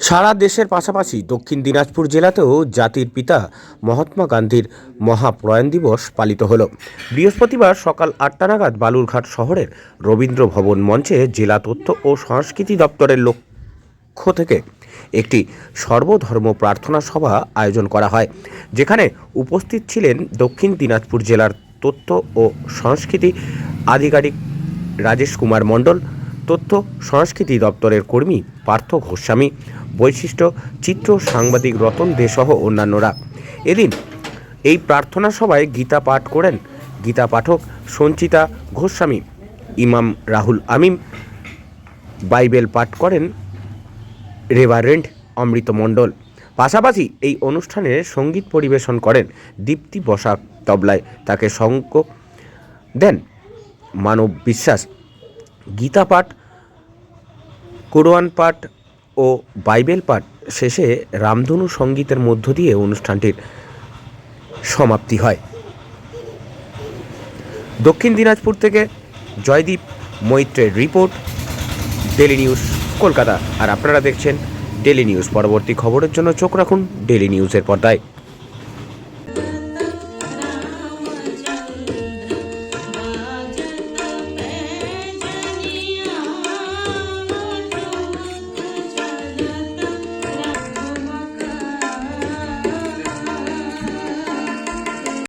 সারা দেশের পাশাপাশি দক্ষিণ দিনাজপুর জেলাতেও জাতির পিতা মহাত্মা গান্ধীর মহাপ্রয়াণ দিবস পালিত হলো। বৃহস্পতিবার সকাল আটটা নাগাদ বালুরঘাট শহরের রবীন্দ্র ভবন মঞ্চে জেলা তথ্য ও সংস্কৃতি দপ্তরের লক্ষ্য থেকে একটি সর্বধর্ম প্রার্থনা সভা আয়োজন করা হয়। যেখানে উপস্থিত ছিলেন দক্ষিণ দিনাজপুর জেলার তথ্য ও সংস্কৃতি আধিকারিক রাজেশ কুমার মণ্ডল তথ্য, সংস্কৃতি দপ্তরের কর্মী পার্থ গোস্বামী, বৈশিষ্ট্য, চিত্র, সাংবাদিক রতন দে সহ অন্যান্যরা। এদিন এই প্রার্থনা সভায় গীতা পাঠ করেন গীতা পাঠক সঞ্চিতা গোস্বামী, ইমাম রাহুল আমিম বাইবেল পাঠ করেন রেভারেন্ড অমৃত মণ্ডল। পাশাপাশি এই অনুষ্ঠানে সংগীত পরিবেশন করেন দীপ্তি বসাক তবলায়। তাকে সঙ্গ দেন মানব বিশ্বাস। গীতা পাঠ, কোরআন পাঠ ও বাইবেল পাঠ শেষে রামধনু সঙ্গীতের মধ্য দিয়ে অনুষ্ঠানটির সমাপ্তি হয়। দক্ষিণ দিনাজপুর থেকে জয়দীপ মৈত্রের রিপোর্ট ডেলি নিউজ কলকাতা। আর আপনারা দেখছেন ডেলি নিউজ। পরবর্তী খবরের জন্য চোখ রাখুন ডেলি নিউজের পর্দায়।